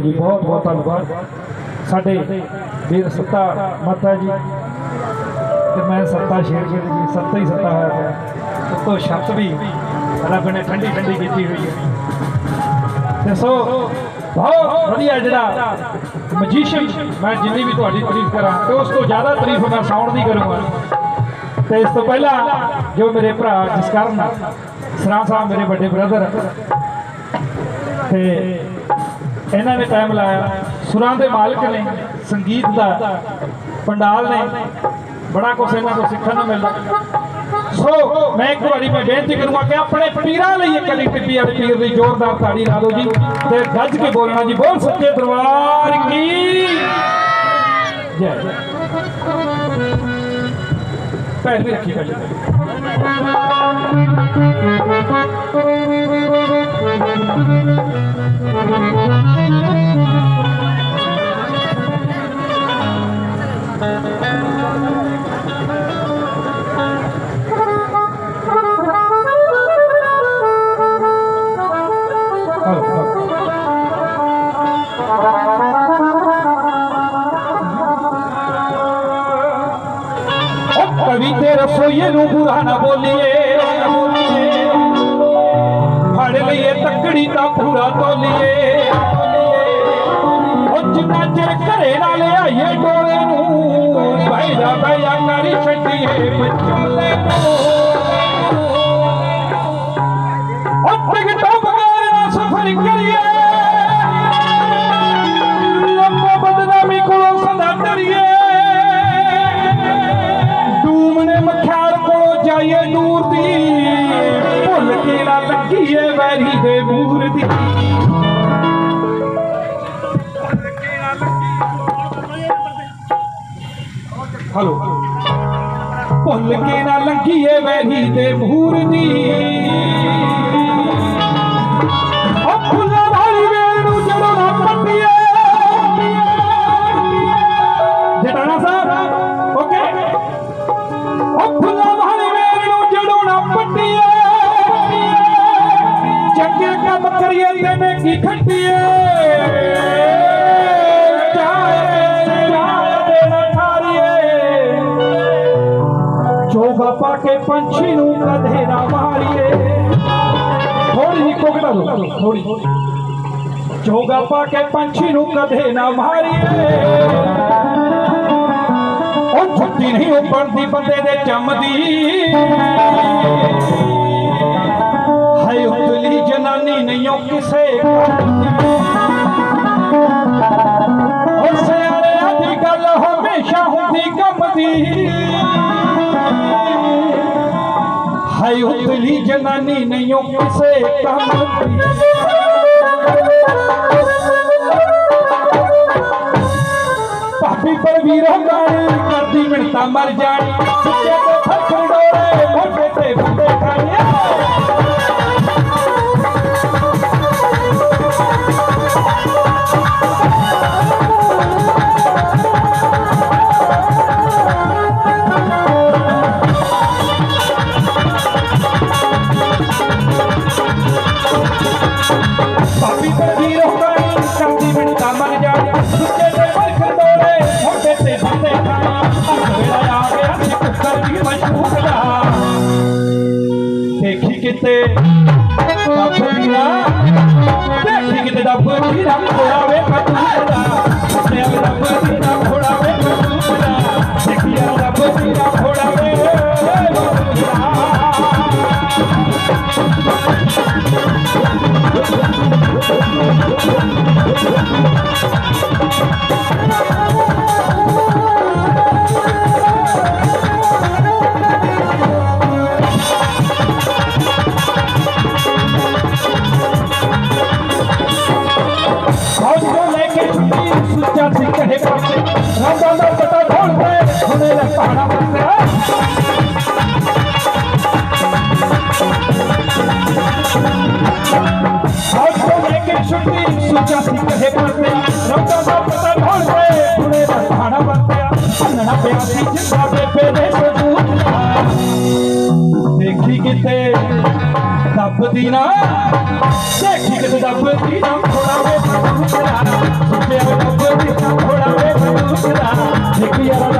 ਜੀ, ਬਹੁਤ ਬਹੁਤ ਧੰਨਵਾਦ। ਸਾਡੇ ਵੀਰ ਸੱਤਾ ਮਾਤਾ ਜੀ ਤੇ ਮੈਂ ਸੱਤਾ ਸ਼ੇਰਗਿੱਲ ਜੀ ਸੱਤਾ ਹੀ ਸੱਤਾ ਹੋਇਆ ਪਿਆ। ਛੱਤ ਵੀ ਰੱਬ ਨੇ ਠੰਡੀ ਠੰਡੀ ਕੀਤੀ ਹੋਈ ਹੈ। ਤੇ ਸੋ, ਬਹੁਤ ਵਧੀਆ ਜਿਹੜਾ ਮੈਜੀਸ਼ੀਅਨ ਮੈਂ ਜਿੰਨੀ ਵੀ ਤੁਹਾਡੀ ਤਾਰੀਫ ਕਰਾਂ ਤੇ ਉਸ ਤੋਂ ਜ਼ਿਆਦਾ ਤਾਰੀਫ ਮੈਂ ਸਾਊਂਡ ਦੀ ਕਰੂੰਗਾ। ਤੇ ਇਸ ਤੋਂ ਪਹਿਲਾਂ ਜੋ ਮੇਰੇ ਭਰਾ ਜਸਕਰਨ, ਸਰਾਂ ਸਾਹਿਬ ਮੇਰੇ ਵੱਡੇ ਬ੍ਰਦਰ ਤੇ ਇਹਨਾਂ ਨੇ ਟਾਈਮ ਲਾਇਆ। ਸੁਰਾਂ ਦੇ ਮਾਲਕ ਨੇ, ਸੰਗੀਤ ਦਾ ਪੰਡਾਲ ਨੇ, ਬੜਾ ਕੁਝ ਇਹਨਾਂ ਤੋਂ ਸਿੱਖਣ ਨੂੰ ਮਿਲਦਾ। ਸੋ ਮੈਂ ਇੱਕ ਵਾਰੀ ਮੈਂ ਬੇਨਤੀ ਕਰੂੰਗਾ ਕਿ ਆਪਣੇ ਪੀਰਾਂ ਲਈ ਇੱਕ ਵਾਰੀ ਟਿੱਪੀ ਵਾਲੇ ਪੀਰ ਦੀ ਜ਼ੋਰਦਾਰ ਤਾੜੀ ਲਾ ਦਿਓ ਜੀ ਤੇ ਗੱਜ ਕੇ ਬੋਲਣਾ ਜੀ। ਬੋਲ ਸੱਚੇ ਦਰਬਾਰ ਕੀ? ਜੈ। ਪੈਰ ਵੀ ਰੱਖੀ ਪਹਿਲੇ ਹਲੋ ਉਹ ਕਵੀ ਤੇ ਰਸੋਈਏ ਨੂੰ ਬੁਰਾ ਨਾ ਬੋਲੀਏ। ਫੜ ਲਈਏ ਤੱਕੜੀ ਤਾਂ ਪੂਰਾ ਤੋਲੀਏ। ਉਹ ਜਿੰਨਾ ਚਿਰ ਘਰੇ ਨਾ ਲਿਆਈਏ ਡੋਲੇ ਨੂੰ। ਬਹਿ ਜਾ ਬਹਿ ਜਾ, ਕਰੀ ਛੱਡੀਏ ਵਿਚਾਲੇ ਨੂੰ। ਲੱਗੀਏ ਦੇ ਮੂਰ ਹਲੋ। ਭੁੱਲ ਕੇ ਨਾ ਲੱਗੀਏ ਵੈਰੀ ਦੇ ਮੂਰਤੀ ਕੇ ਪੰਛੀ ਨੂੰ ਕਦੇ ਨਾ ਮਾਰੀਏ। ਥੋੜੀ ਜਿਹੀ ਕੋਕੜਾ ਲੋ ਥੋੜੀ ਚੋਗਾ ਪਾ ਕੇ ਪੰਛੀ ਨੂੰ ਕਦੇ ਨਾ ਮਾਰੀਏ। ਉਹ ਛੁੱਟੀ ਨਹੀਂ ਉਹ ਬੰਦੇ ਦੇ ਜੰਮਦੀ ਹਾਏ ਉਤਲੀ ਜਨਾਨੀ ਨਹੀਂ ਉਹ ਕਿਸੇ ਦੀ ਉਹ ਸਿਆਣਿਆਂ ਦੀ ਗੱਲ ਹਮੇਸ਼ਾ ਹੁੰਦੀ ਕੰਮ ਦੀ ਹਾਏ ਉਤਲੀ ਜਨਾਨੀ ਨਹੀਂ ਉਹ ਕਿਸੇ ਕੰਮ ਦੀ ਭਾਬੀ ਪਰਵੀਰੋ ਗਾਣੀ ਕਰਦੀ ਕਿਤੇ ਪਿਆ ਸੀ ਜਿੰਦਾ ਬੇਬੇ ਦੇ ਸਬੂਤ ਦੇਖੀ ਕਿਤੇ ਰੱਬ ਨਾ ਦੇਖੀ ਕਿਤੇ ਦੱਬਦੀ ਨਾ। ਥੋੜਾ ਵੇ ਬੰਦੂਕਦਾ ਸੁੱਤਿਆ ਵੇ ਦੱਬਦੀ ਨਾ ਥੋੜਾ ਵੇ ਬੰਦੂਕਦਾ ਦੇਖੀ ਯਾਰਾ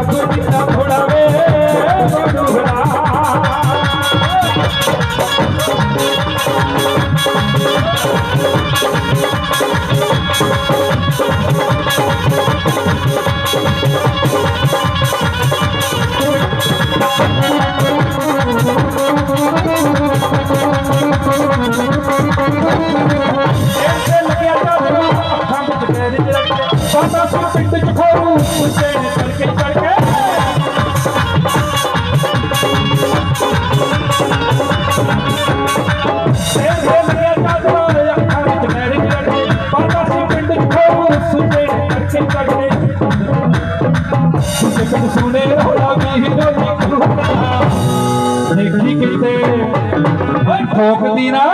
ਓਏ ਠੋਕਦੀ ਨਾ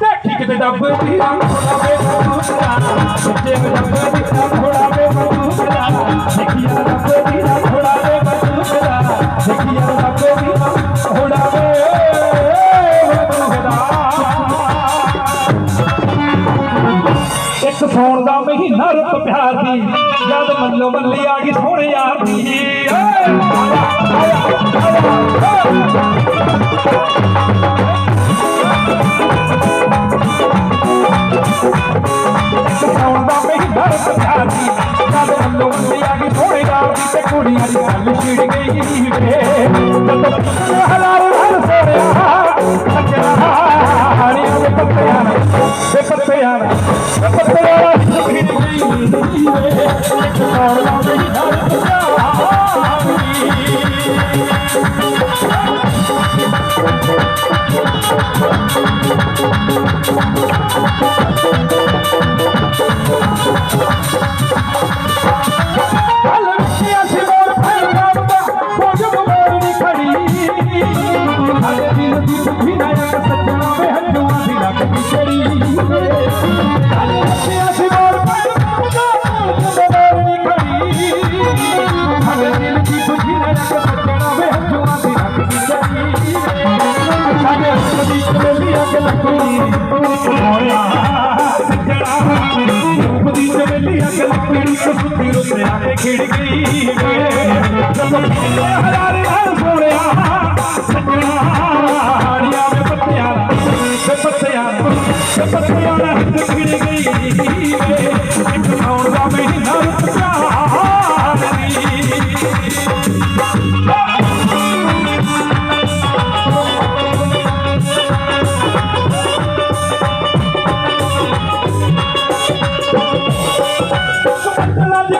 ਦੇਖੀ ਕਿਤੇ ਡੱਬਦੀ ਨਾ ਥੋੜਾ ਵੇ ਬੰਦੂਕਦਾ ਸੱਚੇ ਵਿੱਚ ਡੱਬਦੀ ਨਾ ਥੋੜਾ ਵੇ ਬੰਦੂਕਦਾ ਦੇਖੀ ਯਾਰ ਡੱਬਦੀ ਨਾ ਥੋੜਾ ਵੇ ਬੰਦੂਕਦਾ ਦੇਖੀ ਯਾਰ ਡੱਬਦੀ ਨਾ ਥੋੜਾ ਵੇ ਬੰਦੂਕਦਾ ਇੱਕ ਸੌਣ ਦਾ ਮਹੀਨਾ ਰੁੱਤ ਪਿਆਰ ਦੀ ਜਦ ਮੱਲੋ ਮੱਲੀ ਆ ਗਈ ਸੋਹਣੇ ਯਾਰ ਦੀ ਓਏ ਆਇਆ ਆਇਆ ਆਇਆ ਦਾ ਮਹੀਨਾ ਰੁੱਤ ਪਿਆਰ ਦੀ ਜਦ ਮੱਲੋ ਮੱਲੀ ਆ ਗਈ ਸੋਹਣੇ ਯਾਰ ਦੀ ਤੇ ਕੁੜੀਆਂ ਦੀ ਗੱਲ ਛਿੜ ਗਈ ਵੇ ਜਦੋਂ ਹਜ਼ਾਰ ਹਰ ਸੋਹਣਿਆ ਸੱਜਣਾ ਹਾਣੀਆਂ ਦੇ ਪੱਤਿਆਂ ਨਾਲ ਦੇ ਪੱਤਿਆਂ ਨਾਲ ਦੇ ਪੱਤਿਆਂ ਨਾਲ ਛਿੜ ਗਈ ਵੇ ਇੱਕ ਸੌਣ ਦਾ ਮਹੀਨਾ ਰੁੱਤ ਪਿਆਰ ਦੀ ਚਮੇਲੀ ਅੱਗ ਲੱਗੀ ਖਿੜ ਗਈ ਵੇ ਜਦੋਂ ਹਜ਼ਾਰੇ ਹਰ ਸੋਹਣਿਆ ਸੱਜਣਾ ਹਾੜੀਆਂ ਦੇ ਪੱਤਿਆਂ ਦੇ ਪੱਤਿਆਂ ਦੇ ਪੱਤਿਆਂ ਨਾਲ ਖਿੜ ਗਈ ਵੇ ਸੌਣ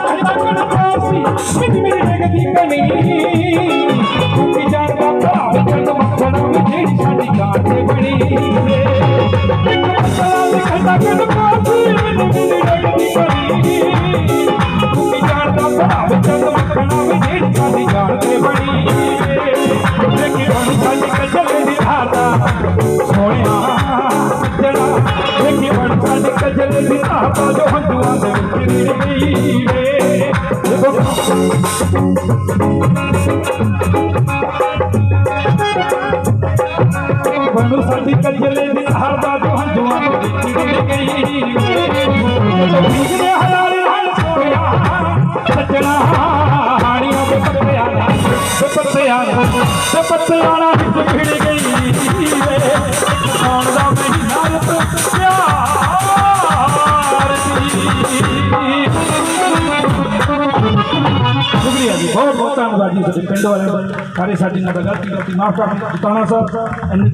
ਸੁਮੰਤਲਾ ਦੀ ਖੜਾ ਕਣ ਪਾਸੀ ਮਿੱਟੀ ਮੇਰੀ ਜਗਦੀ ਕਣੀ ਕਿ ਜਾਂਦਾ ਭਰਾ ਚੰਦ ਮੱਖਣਾ ਵਿੱਚ ਜਿਹੜੀ ਸਾਡੀ ਗਾਂ ਤੇ ਬਣੀ ਸੁਮੰਤਲਾ ਦੀ ਖੜਾ ਕਣ ਪਾਸੀ ਮਿੱਟੀ ਮੇਰੀ ਜਗਦੀ ਕਣੀ ਵੇ ਬਣੂ ਸਾਡੀ ਕਜਲੇ ਦੀ ਧਾਰਦਾ ਜੋ ਹੰਝੂਆਂ ਦੇ ਵਿੱਚ ਗਈ। ਧੰਨਵਾਦ ਜੀ ਸਾਡੇ ਪਿੰਡ ਵਾਲਿਆਂ ਦਾ ਸਾਰੇ ਸਾਡੀ ਨਾਲ ਗਲਤੀ ਗਲਤੀ ਮਾਫ ਕਰ ਦਿੱਤਾਣਾ ਸਾਹਿਬ ਇੰਨੀ